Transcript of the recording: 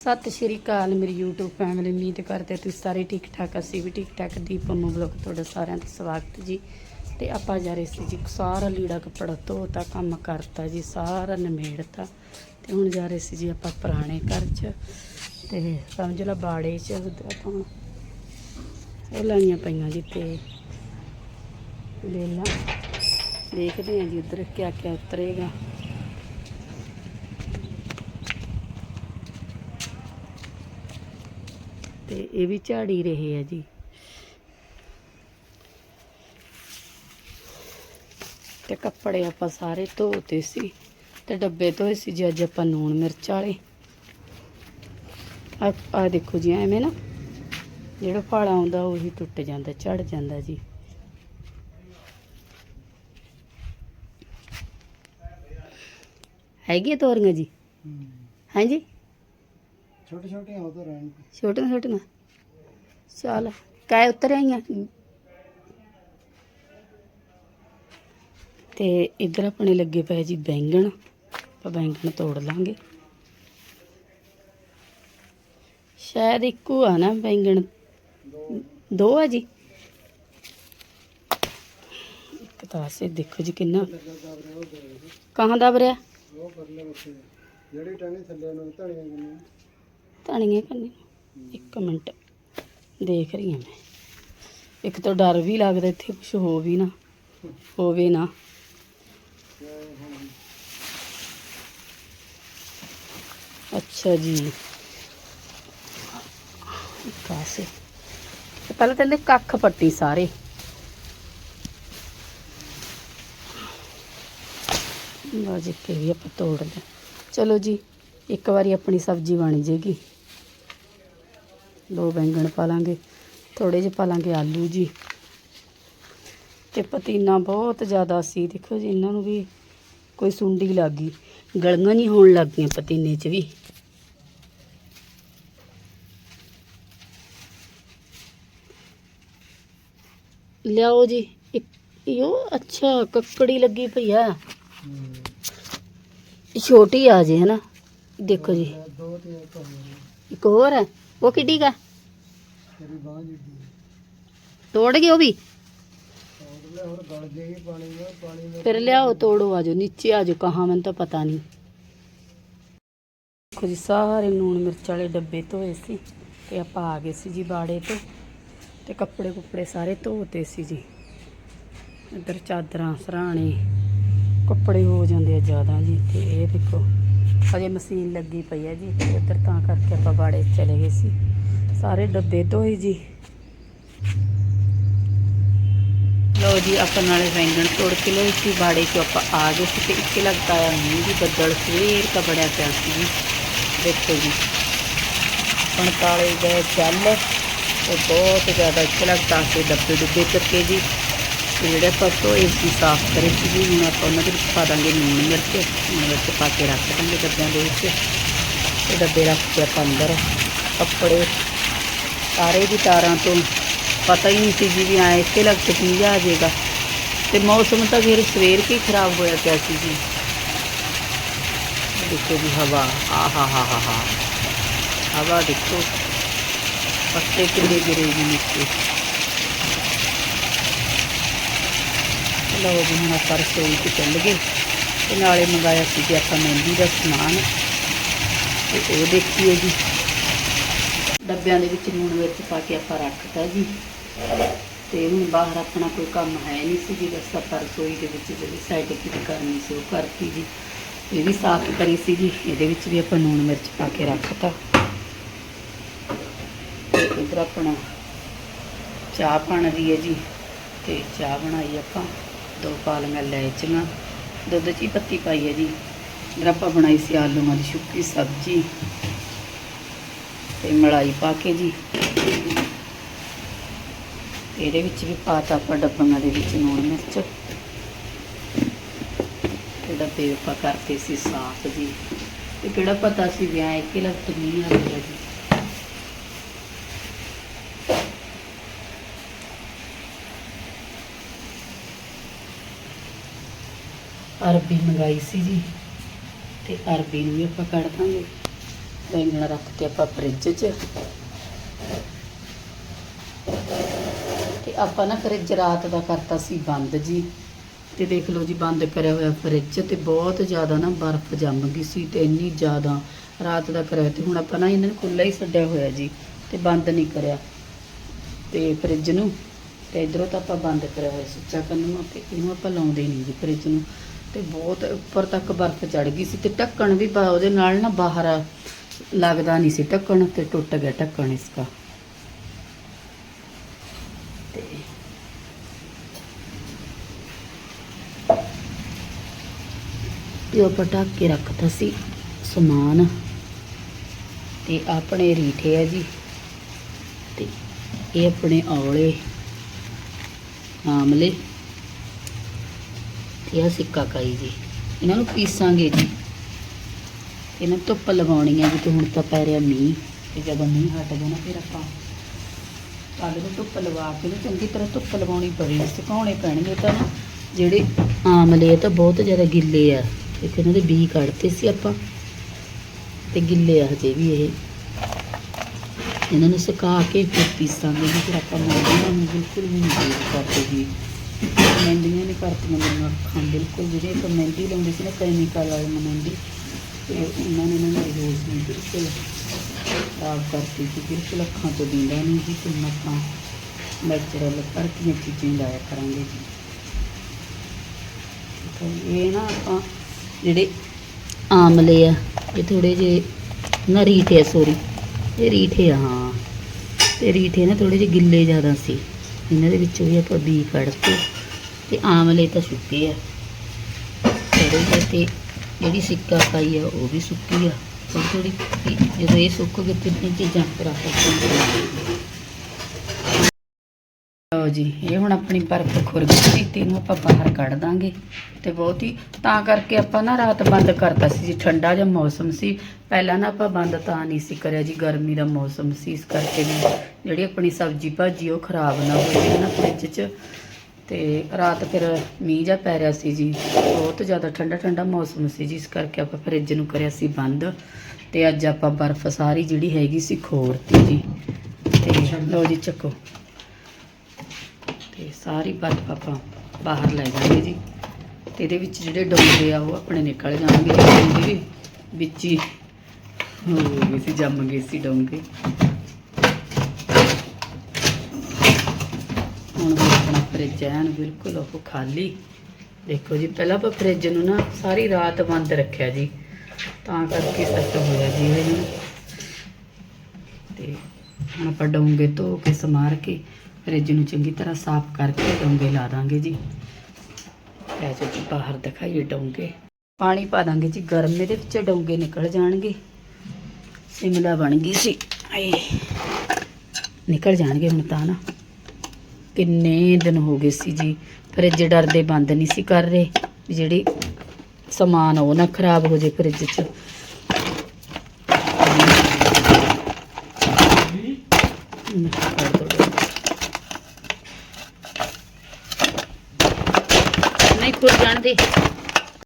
ਸਤਿ ਸ਼੍ਰੀ ਅਕਾਲ ਮੇਰੀ YouTube family ਉਮੀਦ ਕਰਦੇ ਤੁਸੀਂ ਸਾਰੇ ਠੀਕ ਠਾਕ ਅਸੀਂ ਵੀ ਠੀਕ ਠਾਕ ਦੀਪ ਨੂੰ ਬਲੌਗ ਤੁਹਾਡਾ ਸਾਰਿਆਂ ਦਾ ਸਵਾਗਤ ਜੀ। ਤੇ ਆਪਾਂ ਜਾ ਰਹੇ ਸੀ ਜੀ ਸਾਰਾ ਲੀੜਾ ਕੱਪੜਾ ਧੋਤਾ, ਕੰਮ ਕਰਤਾ ਜੀ, ਸਾਰਾ ਨਿਮੇੜਤਾ। ਤੇ ਹੁਣ ਜਾ ਰਹੇ ਸੀ ਜੀ ਆਪਾਂ ਪੁਰਾਣੇ ਘਰ 'ਚ। ਤੇ ਸਮਝ ਲਾ ਬਾੜੇ 'ਚ ਆਪਾਂ ਹੁਣ ਉਹ ਲਾਈਆਂ ਪਈਆਂ ਜੀ ਤੇ ਵੇਲਾ ਦੇਖਦੇ ਹਾਂ ਜੀ ਉਧਰ ਕਿਆ ਕਿਆ ਉਤਰੇਗਾ। ਤੇ ਇਹ ਵੀ ਝਾੜੀ ਰਹੇ ਆ ਜੀ। ਤੇ ਕੱਪੜੇ ਆਪਾਂ ਸਾਰੇ ਧੋਤੇ ਸੀ ਤੇ ਡੱਬੇ ਧੋਏ ਸੀ ਜੀ ਅੱਜ ਆਪਾਂ ਨੂਣ ਮਿਰਚ ਵਾਲੇ। ਆ ਆ ਦੇਖੋ ਜੀ ਐਵੇਂ ਨਾ ਜਿਹੜਾ ਫਾਲਾ ਆਉਂਦਾ ਉਹੀ ਟੁੱਟ ਜਾਂਦਾ ਝੜ ਜਾਂਦਾ ਜੀ। ਹੈਗੀ ਤੋਰੀਆਂ ਜੀ? ਹਾਂਜੀ ਛੋਟੇ ਛੋਟੇ ਹੋ ਤਾਂ ਰਹਿਣ ਛੋਟੀਆਂ ਛੋਟੀਆਂ ਚੱਲ ਕਾਇ ਉਤਰ ਆਈਆਂ ਤੇ ਇੱਧਰ ਆਪਣੇ ਲੱਗੇ ਪਏ ਜੀ ਬੈਂਗਣ ਆਪਾਂ ਬੈਂਗਣ ਤੋੜ ਲਾਂਗੇ। ਸ਼ਾਇਦ ਇੱਕੋ ਆ ਨਾ ਬੈਂਗਣ। ਦੋ ਆ ਜੀ। ਇੱਕ ਤਾਂ ਸੇ ਦੇਖੋ ਜੀ ਕਿੰਨਾ। ਕਹਾਂ ਦਬ ਰਿਹਾ? ਉਹ ਪਰਲੇ ਉੱਤੇ ਜਿਹੜੀ ਟਾਣੀ ਥੱਲੇ ਨੂੰ ਧਣੀਆਂ ਕਿੰਨੀ ਧਣੀਏ ਕੰਨੀ ਇੱਕ ਮਿੰਟ, ਦੇਖ ਰਹੀ ਹਾਂ ਮੈਂ। ਇੱਕ ਤਾਂ ਡਰ ਵੀ ਲੱਗਦਾ ਇੱਥੇ ਕੁਝ ਹੋ ਵੀ ਨਾ, ਹੋਵੇ ਨਾ। ਅੱਛਾ ਜੀ। ਕਾਸੇ ਪਹਿਲਾਂ ਤਾਂ ਇਹਦੇ ਕੱਖ ਪੱਟੀ ਸਾਰੇ। ਲਓ ਜੀ ਕਿ ਵੀ ਆਪਾਂ ਤੋੜ ਲਿਆ। ਚਲੋ ਜੀ, ਇੱਕ ਵਾਰੀ ਆਪਣੀ ਸਬਜ਼ੀ ਬਣ ਜੇਗੀ। ਦੋ ਬੈਂਗਣ ਪਾ ਲਾਂਗੇ ਥੋੜੇ ਜਿਹੇ ਪਾ ਲਾਂਗੇ ਆਲੂ ਜੀ। ਤੇ ਪਤੀਨਾ ਬਹੁਤ ਜ਼ਿਆਦਾ ਸੀ ਦੇਖੋ ਜੀ ਇਹਨਾਂ ਨੂੰ ਵੀ ਕੋਈ ਸੁੰਡੀ ਲੱਗ ਗਈ। ਗਲੀਆਂ ਨਹੀਂ ਹੋਣ ਲੱਗ ਗਈਆਂ ਪਤੀਨੇ 'ਚ ਵੀ। ਲਿਆਓ ਜੀ ਇੱਕ ਯੋ ਅੱਛਾ ਕੱਕੜੀ ਲੱਗੀ ਪਈ ਆ। ਛੋਟੀ ਆ ਜੇ ਹਨਾ? ਦੇਖੋ ਜੀ। ਇੱਕ ਹੋਰ ਹੈ ਉਹ ਕਿੱਡੀ ਕਾ ਤੇਰੀ ਬਾਂਹ ਜਿੱਡੀ ਤੋੜ ਗਏ ਉਹ ਵੀ? ਉਹਦੇ ਹੋਰ ਗਲ ਜੇਗੀ ਪਾਣੀ ਵਿੱਚ ਪਾਣੀ ਵਿੱਚ ਫਿਰ ਲਿਆਓ ਤੋੜੋ ਆਜੋ ਨੀਚੇ ਆਜੋ ਕਹਾਂ ਮੈਨੂੰ ਤਾਂ ਪਤਾ ਨਹੀਂ। ਦੇਖੋ ਜੀ ਸਾਰੇ ਲੂਣ ਮਿਰਚ ਵਾਲੇ ਡੱਬੇ ਧੋਏ ਸੀ ਤੇ ਆਪਾਂ ਆ ਗਏ ਸੀ ਜੀ ਬਾੜੇ ਤੋਂ ਤੇ ਕੱਪੜੇ ਕੁੱਪੜੇ ਸਾਰੇ ਧੋਤੇ ਸੀ ਜੀ। ਇੱਧਰ ਚਾਦਰਾਂ ਸਰਾਣੇ ਕੱਪੜੇ ਹੋ ਜਾਂਦੇ ਆ ਜ਼ਿਆਦਾ ਜੀ ਤੇ ਇਹ ਦੇਖੋ। ਅਜੇ ਮਸ਼ੀਨ ਲੱਗੀ ਪਈ ਹੈ ਜੀ ਉੱਧਰ ਤਾਂ ਕਰਕੇ ਆਪਾਂ ਬਾੜੇ ਚਲੇ ਗਏ ਸੀ। ਸਾਰੇ ਡੱਬੇ ਧੋਏ ਜੀ। ਲਓ ਜੀ, ਆਪਾਂ ਨਾਲੇ ਬੈਂਗਣ ਤੋੜ ਕੇ ਲਏ ਸੀ, ਬਾੜੇ 'ਚੋਂ ਆਪਾਂ ਆ ਗਏ ਸੀ ਤੇ ਇੱਥੇ ਲੱਗਦਾ ਆ ਮੀਂਹ ਦੀ ਬੱਦਲ, ਸਵੇਰ ਦਾ ਬੜਿਆ ਪਿਆ ਸੀ ਜੀ। ਦੇਖੋ ਜੀ, ਹੁਣ ਕਾਲੇ ਗਏ ਚੱਲ ਤੇ ਬਹੁਤ ਜ਼ਿਆਦਾ ਇੱਥੇ ਲੱਗਦਾ ਸੀ ਡੱਬੇ ਡੁੱਬੇ ਚੱਕੇ ਜੀ। ਜਿਹੜੇ ਆਪਾਂ ਧੋਏ ਸੀ, ਸਾਫ਼ ਕਰੇ ਸੀ ਜੀ ਹੁਣ ਆਪਾਂ ਉਹਨਾਂ ਦੇ ਵਿੱਚ ਪਾ ਦਾਂਗੇ ਨੂਣ ਮਿਰਚ ਨੂਣ ਮਿਰਚ ਪਾ ਕੇ ਰੱਖ ਦਾਂਗੇ ਡੱਬਿਆਂ ਦੇ ਵਿੱਚ। ਤੇ ਡੱਬੇ ਰੱਖ ਕੇ ਆਪਾਂ ਅੰਦਰ ਕੱਪੜੇ ਸਾਰੇ ਦੀ ਤਾਰਾਂ ਤੋਂ ਪਤਾ ਹੀ ਨਹੀਂ ਸੀ ਜੀ ਵੀ ਐ ਇੱਥੇ ਲੱਗ ਕੇ ਕੀ ਆ ਜਾਏਗਾ। ਤੇ ਮੌਸਮ ਤਾਂ ਫਿਰ ਸਵੇਰ ਕੀ ਖਰਾਬ ਹੋਇਆ ਪਿਆ ਸੀ ਜੀ। ਦੇਖੋ ਜੀ ਹਵਾ, ਆ ਹਾ ਹਾ ਹਾ ਹਾ। ਹਵਾ ਦੇਖੋ, ਪੱਤੇ ਕਿੰਨੇ ਗਿਰੇ ਜੀ ਨੀਚੇ। ਲਓ ਜੀ ਹੁਣ ਆਪਾਂ ਰਸੋਈ 'ਚ ਚੱਲ ਗਏ ਤੇ ਨਾਲੇ ਮੰਗਾਇਆ ਸੀ ਜੀ ਆਪਾਂ ਮਹਿੰਦੀ ਦਾ ਸਮਾਨ। ਤੇ ਉਹ ਦੇਖੀਏ ਜੀ। ਡੱਬਿਆਂ ਦੇ ਵਿੱਚ ਲੂਣ ਮਿਰਚ ਪਾ ਕੇ ਆਪਾਂ ਰੱਖਤਾ ਜੀ। ਤੇ ਹੁਣ ਬਾਹਰ ਆਪਣਾ ਕੋਈ ਕੰਮ ਹੈ ਨਹੀਂ ਸੀ ਜੀ, ਬਸ ਆਪਾਂ ਰਸੋਈ ਦੇ ਵਿੱਚ ਜਿਹੜੀ ਸਾਈਡ ਕਿਤੇ ਕਰਨੀ ਸੀ, ਉਹ ਕਰਤੀ ਜੀ। ਇਹ ਵੀ ਸਾਫ਼ ਕਰੀ ਸੀ ਜੀ। ਇਹਦੇ ਵਿੱਚ ਵੀ ਆਪਾਂ ਲੂਣ ਮਿਰਚ ਪਾ ਕੇ ਰੱਖਤਾ। ਤੇ ਇਧਰ ਆਪਣਾ ਚਾਹ ਬਣ ਰਹੀ ਹੈ ਜੀ। ਤੇ ਚਾਹ ਬਣਾਈ ਆਪਾਂ। ਦੋ ਪਾਲੀਆਂ ਲੈਚੀਆਂ ਦੁੱਧ 'ਚ ਹੀ ਪੱਤੀ ਪਾਈ ਹੈ ਜੀ। ਫਿਰ ਆਪਾਂ ਬਣਾਈ ਸੀ ਆਲੂਆਂ ਦੀ ਸੁੱਕੀ ਸਬਜ਼ੀ। ਤੇ ਮਲਾਈ ਪਾ ਕੇ ਜੀ। ਇਹਦੇ ਵਿੱਚ ਵੀ ਪਾਤਾ ਆਪਾਂ ਡੱਬਿਆਂ ਦੇ ਵਿੱਚ ਲੂਣ ਮਿਰਚ। ਤੇ ਡੱਬੇ ਆਪਾਂ ਕਰਤੇ ਸੀ ਸਾਫ਼ ਜੀ। ਤੇ ਕਿਹੜਾ ਪਤਾ ਸੀ ਵਿਆਹ ਇੱਕ ਲੱਤ ਨਹੀਂ ਆ ਗਿਆ ਜੀ। ਅਰਬੀ ਮੰਗਾਈ ਸੀ ਜੀ। ਤੇ ਅਰਬੀ ਨੂੰ ਵੀ ਆਪਾਂ ਕੱਢ ਦਾਂਗੇ। ਬੈਂਗਣ ਰੱਖ ਕੇ ਆਪਾਂ ਫ੍ਰਿਜ 'ਚ। ਤੇ ਆਪਾਂ ਨਾ ਫ੍ਰਿਜ ਰਾਤ ਦਾ ਕਰਤਾ ਸੀ ਬੰਦ ਜੀ। ਤੇ ਦੇਖ ਲਓ ਜੀ, ਬੰਦ ਕਰਿਆ ਹੋਇਆ ਫ੍ਰਿਜ ਤੇ ਬਹੁਤ ਜ਼ਿਆਦਾ ਨਾ ਬਰਫ਼ ਜੰਮ ਗਈ ਸੀ ਤੇ ਇੰਨੀ ਜ਼ਿਆਦਾ ਰਾਤ ਦਾ ਕਰਿਆ ਤੇ ਹੁਣ ਆਪਾਂ ਨਾ ਇਹਨਾਂ ਨੂੰ ਖੁੱਲਾ ਹੀ ਛੱਡਿਆ ਹੋਇਆ ਜੀ ਤੇ ਬੰਦ ਨਹੀਂ ਕਰਿਆ। ਤੇ ਫ੍ਰਿਜ ਨੂੰ ਤੇ ਇਧਰੋਂ ਤਾਂ ਆਪਾਂ ਬੰਦ ਕਰਿਆ ਹੋਇਆ ਸੁੱਚਾ ਕਰਨ ਨੂੰ ਤੇ ਇਹਨੂੰ ਆਪਾਂ ਲਾਉਂਦੇ ਨਹੀਂ ਜੀ ਫ੍ਰਿਜ ਨੂੰ। ਤੇ ਬਹੁਤ ਉੱਪਰ ਤੱਕ ਬਰਫ਼ ਚੜ ਗਈ ਸੀ ਤੇ ਢੱਕਣ ਵੀ ਉਹਦੇ ਨਾਲ ਨਾ ਬਾਹਰ ਲੱਗਦਾ ਨਹੀਂ ਸੀ ਢੱਕਣ ਤੇ ਟੁੱਟ ਗਿਆ ਢੱਕਣ ਇਸਕਾ। ਤੇ ਉਹ ਢੱਕ ਕੇ ਰੱਖਤਾ ਸੀ ਸਮਾਨ। ਤੇ ਆਪਣੇ ਰੀਠੇ ਆ ਜੀ। ਤੇ ਇਹ ਆਪਣੇ ਔਲੇ, ਆਮਲੇ। ਤੇ ਆ ਸਿੱਕਾ ਕਾਈ ਜੀ। ਇਹਨਾਂ ਨੂੰ ਪੀਸਾਂਗੇ ਜੀ। ਇਹਨਾਂ ਨੂੰ ਧੁੱਪ ਲਗਾਉਣੀ ਹੈ ਜੀ ਤੇ ਹੁਣ ਤਾਂ ਪੈ ਰਿਹਾ ਮੀਂਹ। ਤੇ ਜਦੋਂ ਮੀਂਹ ਹਟ ਜਾਣਾ ਫਿਰ ਆਪਾਂ ਕੱਲ੍ਹ ਨੂੰ ਧੁੱਪ ਲਵਾ ਕੇ ਨਾ ਚੰਗੀ ਤਰ੍ਹਾਂ ਧੁੱਪ ਲਗਾਉਣੀ ਪਵੇਗੀ ਸੁਕਾਉਣੇ ਪੈਣਗੇ ਤਾਂ ਜਿਹੜੇ ਆਮਲੇ ਆ ਤਾਂ ਬਹੁਤ ਜ਼ਿਆਦਾ ਗਿੱਲੇ ਆ। ਇੱਕ ਇਹਨਾਂ ਦੇ ਬੀ ਕੱਢਤੇ ਸੀ ਆਪਾਂ। ਤੇ ਗਿੱਲੇ ਆ ਹਜੇ ਵੀ ਇਹ। ਇਹਨਾਂ ਨੂੰ ਸੁਕਾ ਕੇ ਫਿਰ ਪੀਸਾਂਗੇ ਜੀ। ਫਿਰ ਆਪਾਂ ਮਹਿੰਦੀਆਂ ਨੂੰ ਬਿਲਕੁਲ ਵੀ ਨਹੀਂ ਕਰਦੇ ਜੀ। ਮਹਿੰਦੀਆਂ ਨਹੀਂ ਕਰਤੀਆਂ ਮੇਰੀਆਂ ਅੱਖਾਂ, ਬਿਲਕੁਲ ਜਿਹੜੇ ਇੱਕ ਮਹਿੰਦੀ ਲਾਉਂਦੇ ਸੀ ਨਾ ਕੈਮੀਕਲ ਵਾਲੀ ਮਹਿੰਦੀ, ਤੇ ਉਹਨਾਂ ਨੇ ਇਹਨਾਂ ਨੂੰ ਯੂਜ਼ ਨਹੀਂ ਬਿਲਕੁਲ ਖਰਾਬ ਕਰਤੀ ਸੀ। ਬਿਲਕੁਲ ਅੱਖਾਂ ਤੋਂ ਦਿੰਦਾ ਨਹੀਂ ਜੀ ਤੇ ਆਪਾਂ ਨੈਚੁਰਲ ਕਰਤੀਆਂ ਚੀਜ਼ਾਂ ਲਾਇਆ ਕਰਾਂਗੇ ਜੀ। ਤੇ ਇਹ ਨਾ ਆਪਾਂ ਜਿਹੜੇ ਆਮਲੇ ਆ, ਇਹ ਥੋੜੇ ਜਿਹੇ ਨਾ ਰੀਠੇ ਆ ਸੋਰੀ ਇਹ ਰੀਠੇ ਆ, ਹਾਂ। ਤੇ ਰੀਠੇ ਨਾ ਥੋੜੇ ਜਿਹੇ ਗਿੱਲੇ ਜ਼ਿਆਦਾ ਸੀ। ਇਹਨਾਂ ਦੇ ਵਿੱਚੋਂ ਵੀ ਆਪਾਂ ਬੀ ਕੱਢ ਕੇ ਤੇ ਆਮਲੇ ਤਾਂ ਸੁੱਕੇ ਆ। ਥੋੜੇ ਜਿਹੇ ਤੇ ਜਿਹੜੀ ਸਿੱਕਾ ਪਾਈ ਆ, ਉਹ ਵੀ ਸੁੱਕੀ ਆ। ਥੋੜੀ ਥੋੜੀ ਜਦੋਂ ਇਹ ਸੁੱਕ ਗਏ ਤੇ ਇਹ ਚੀਜ਼ਾਂ ਪਰ ਲਓ ਜੀ, ਇਹ ਹੁਣ ਆਪਣੀ ਬਰਫ਼ ਖੁਰ ਗਈ ਤੇ ਇਹਨੂੰ ਆਪਾਂ ਬਾਹਰ ਕੱਢ ਦਾਂਗੇ। ਤੇ ਬਹੁਤ ਹੀ ਤਾਂ ਕਰਕੇ ਆਪਾਂ ਨਾ ਰਾਤ ਬੰਦ ਕਰਤਾ ਸੀ ਜੀ, ਠੰਡਾ ਜਿਹਾ ਮੌਸਮ ਸੀ। ਪਹਿਲਾਂ ਨਾ ਆਪਾਂ ਬੰਦ ਤਾਂ ਨਹੀਂ ਸੀ ਕਰਿਆ ਜੀ, ਗਰਮੀ ਦਾ ਮੌਸਮ ਸੀ ਇਸ ਕਰਕੇ ਵੀ ਜਿਹੜੀ ਆਪਣੀ ਸਬਜ਼ੀ ਭਾਜੀ ਉਹ ਖਰਾਬ ਨਾ ਹੋ ਨਾ ਫ੍ਰਿਜ 'ਚ। ਤੇ ਰਾਤ ਫਿਰ ਮੀਂਹ ਜਾ ਪੈ ਰਿਹਾ ਸੀ ਜੀ। ਬਹੁਤ ਜ਼ਿਆਦਾ ਠੰਡਾ ਠੰਡਾ ਮੌਸਮ ਸੀ ਜੀ। ਇਸ ਕਰਕੇ ਆਪਾਂ ਫ੍ਰਿਜ ਨੂੰ ਕਰਿਆ ਸੀ ਬੰਦ ਤੇ ਅੱਜ ਆਪਾਂ ਬਰਫ਼ ਸਾਰੀ ਜਿਹੜੀ ਹੈਗੀ ਸੀ ਖੋਰਤੀ ਜੀ। ਤੇ ਲਓ ਜੀ ਚੱਕੋ। ਤੇ ਸਾਰੀ ਬਰਫ਼ ਆਪਾਂ ਬਾਹਰ ਲੈ ਜਾਵਾਂਗੇ ਜੀ। ਤੇ ਇਹਦੇ ਵਿੱਚ ਜਿਹੜੇ ਡੋਂਗੇ ਆ, ਉਹ ਆਪਣੇ ਨਿਕਲ ਜਾਣਗੇ ਡੋਂਗੇ ਵੀ ਵਿੱਚ ਹੀ ਹੋ ਗਏ ਸੀ, ਜੰਮ ਗਏ ਸੀ ਡੋਂਗੇ। ਹੁਣ ਆਪਣਾ ਫਰਿੱਜ ਐਨ ਬਿਲਕੁਲ ਉਹ ਖਾਲੀ। ਦੇਖੋ ਜੀ, ਪਹਿਲਾਂ ਆਪਾਂ ਫਰਿੱਜ ਨੂੰ ਨਾ ਸਾਰੀ ਰਾਤ ਬੰਦ ਰੱਖਿਆ ਜੀ। ਤਾਂ ਕਰਕੇ ਸੈੱਟ ਹੋਇਆ ਜੀ ਇਹ। ਨਾ ਤੇ ਹੁਣ ਆਪਾਂ ਡੋਂਗੇ ਧੋ ਕੇ ਸਮਾਰ ਕੇ, ਫਰਿੱਜ ਨੂੰ ਚੰਗੀ ਤਰ੍ਹਾਂ ਸਾਫ਼ ਕਰਕੇ ਡੋਂਗੇ ਲਾ ਦਾਂਗੇ ਜੀ। ਲੈ ਜਾਓ ਜੀ ਬਾਹਰ ਦਿਖਾਈਏ ਡੋਂਗੇ। ਪਾਣੀ ਪਾ ਦਾਂਗੇ ਜੀ, ਗਰਮ ਦੇ ਵਿੱਚ ਡੋਂਗੇ ਨਿਕਲ ਜਾਣਗੇ। ਸਿਮਲਾ ਬਣ ਗਈ ਸੀ ਆਏ। ਨਿਕਲ ਜਾਣਗੇ ਹੁਣ ਤਾਂ ਨਾ। ਕਿੰਨੇ ਦਿਨ ਹੋ ਗਏ ਸੀ ਜੀ। ਫਰਿੱਜ ਡਰਦੇ ਬੰਦ ਨਹੀਂ ਸੀ ਕਰ ਰਹੇ, ਵੀ ਜਿਹੜੀ ਸਮਾਨ ਉਹ ਨਾ ਖਰਾਬ ਹੋ ਜੇ ਫਰਿੱਜ 'ਚ। ਨਹੀਂ ਖੁੱਲ ਜਾਣ ਦੇ।